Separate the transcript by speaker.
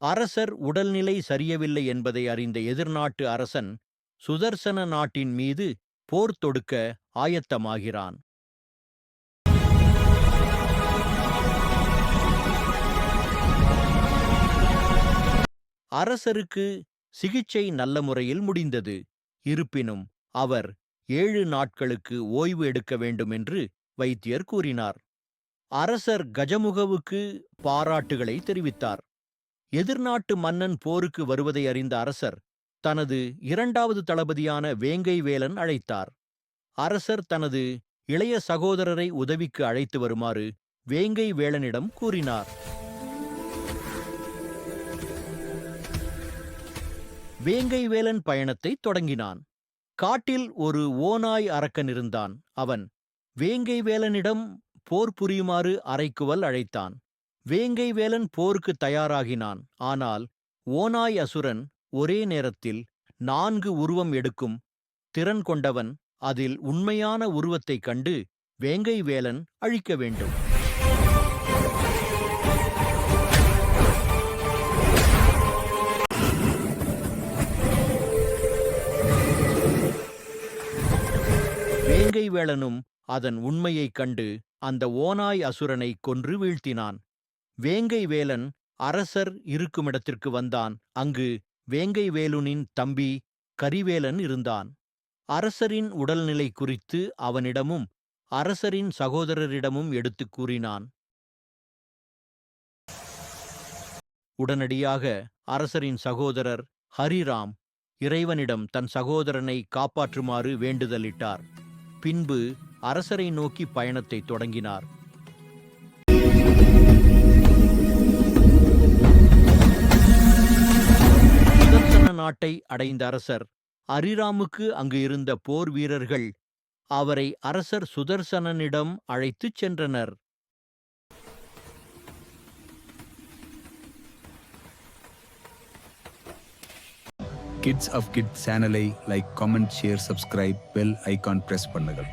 Speaker 1: அரசர் உடல்நிலை சரியவில்லை என்பதை அறிந்த எதிர்நாட்டு அரசன் சுதர்சன நாட்டின் மீது போர் தொடுக்க ஆயத்தமாகிறான். அரசருக்கு சிகிச்சை நல்ல முறையில் முடிந்தது. இருப்பினும் அவர் ஏழு நாட்களுக்கு ஓய்வு எடுக்க வேண்டும் என்று வைத்தியர் கூறினார். அரசர் கஜமுகவுக்கு பாராட்டுகளை தெரிவித்தார். எதிர்நாட்டு மன்னன் போருக்கு வருவதை அறிந்த அரசர் தனது இரண்டாவது தளபதியான வேங்கை வேலன் அழைத்தார். அரசர் தனது இளைய சகோதரரை உதவிக்கு அழைத்து வருமாறு வேங்கை வேலனிடம் கூறினார். வேங்கை வேலன் பயணத்தை தொடங்கினான். காட்டில் ஒரு ஓநாய் அரக்கன் இருந்தான். அவன் வேங்கை வேலனிடம் போர் புரியுமாறு அறைக்குவல் அழைத்தான். வேங்கை வேலன் போருக்கு தயாராகினான். ஆனால் ஓநாய் அசுரன் ஒரே நேரத்தில் நான்கு உருவம் எடுக்கும் திறன் கொண்டவன் அதில் உண்மையான உருவத்தைக் கண்டு வேங்கை வேலன் அழிக்க வேண்டும். வேங்கை வேலனும் அதன் உண்மையைக் கண்டு அந்த ஓநாய் அசுரனை கொன்று வீழ்த்தினான். வேங்கை வேலன் அரசர் இருக்குமிடத்திற்கு வந்தான். அங்கு வேங்கை வேலுனின் தம்பி கரிவேலன் இருந்தான். அரசரின் உடல்நிலை குறித்து அவனிடமும் அரசரின் சகோதரரிடமும் எடுத்துக் கூறினான். உடனடியாக அரசரின் சகோதரர் ஹரிராம் இறைவனிடம் தன் சகோதரனை காப்பாற்றுமாறு வேண்டுதலிட்டார். பின்பு அரசரை நோக்கி பயணத்தை தொடங்கினார். நாட்டை அடைந்த அரசர். அரிராமுக்கு அங்கு இருந்த போர் வீரர்கள் அவரை அரசர் சுதர்சனனிடம் அழைத்துச் சென்றனர்.
Speaker 2: கிட்ஸ் ஆஃப் கிட் சேனலை like comment share subscribe bell icon press பண்ணுங்கள்.